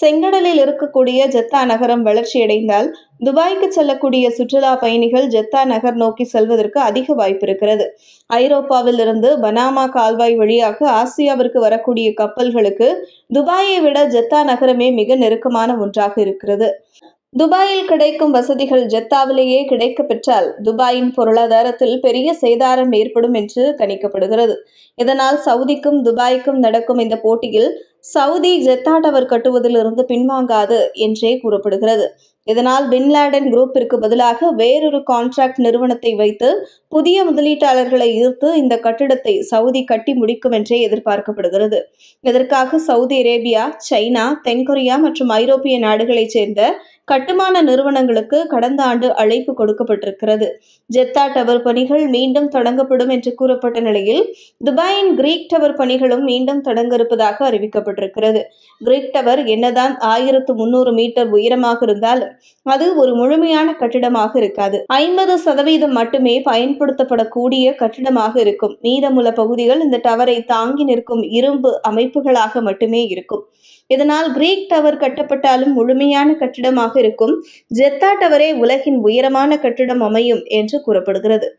செங்கடலில் இருக்கக்கூடிய ஜெத்தா நகரம் வளர்ச்சியடைந்தால் துபாய்க்கு செல்லக்கூடிய சுற்றுலா பயணிகள் ஜெத்தா நகர் நோக்கி செல்வதற்கு அதிக வாய்ப்பு இருக்கிறது. ஐரோப்பாவில் இருந்து பனாமா கால்வாய் வழியாக ஆசியாவிற்கு வரக்கூடிய கப்பல்களுக்கு துபாயை விட ஜெத்தா நகரமே மிக நெருக்கமான ஒன்றாக இருக்கிறது. துபாயில் கிடைக்கும் வசதிகள் ஜெத்தாவிலேயே கிடைக்க பெற்றால் துபாயின் பொருளாதாரத்தில் பெரிய சேதாரம் ஏற்படும் என்று கணிக்கப்படுகிறது. இதனால் சவுதிக்கும் துபாய்க்கும் நடக்கும் இந்த போட்டியில் சவுதி ஜெத்தா டவர் கட்டுவதிலிருந்து பின்வாங்காது என்றே கூறப்படுகிறது. இதனால் பின்லாடன் குரூப்பிற்கு பதிலாக வேறொரு கான்ட்ராக்ட் நிறுவனத்தை வைத்து புதிய முதலீட்டாளர்களை ஈர்த்து இந்த கட்டிடத்தை சவுதி கட்டி முடிக்கும் என்றே எதிர்பார்க்கப்படுகிறது. இதற்காக சவுதி அரேபியா சைனா தென்கொரியா மற்றும் ஐரோப்பிய நாடுகளைச் சேர்ந்த கட்டுமான நிறுவனங்களுக்கு கடந்த ஆண்டு அழைப்பு கொடுக்கப்பட்டிருக்கிறது. ஜெத்தா டவர் பணிகள் மீண்டும் தொடங்கப்படும் என்று கூறப்பட்ட நிலையில் துபாயின் கிரீக் டவர் பணிகளும் மீண்டும் தொடங்க இருப்பதாக அறிவிக்கப்பட்டிருக்கிறது கிரீக் டவர் என்னதான் ஆயிரத்து முன்னூறு மீட்டர் உயரமாக இருந்தாலும் அது ஒரு முழுமையான கட்டிடமாக இருக்காது. ஐம்பது சதவீதம் மட்டுமே பயன்படுத்தப்படக்கூடிய கட்டிடமாக இருக்கும். மீதமுள்ள பகுதிகள் இந்த டவரை தாங்கி நிற்கும் இரும்பு அமைப்புகளாக மட்டுமே இருக்கும். இதனால் கிரீக் டவர் கட்டப்பட்டாலும் முழுமையான கட்டிடமாக இருக்கும். ஜெத்தா டவரே உலகின் உயரமான கட்டிடம் அமையும் என்று கூறப்படுகிறது.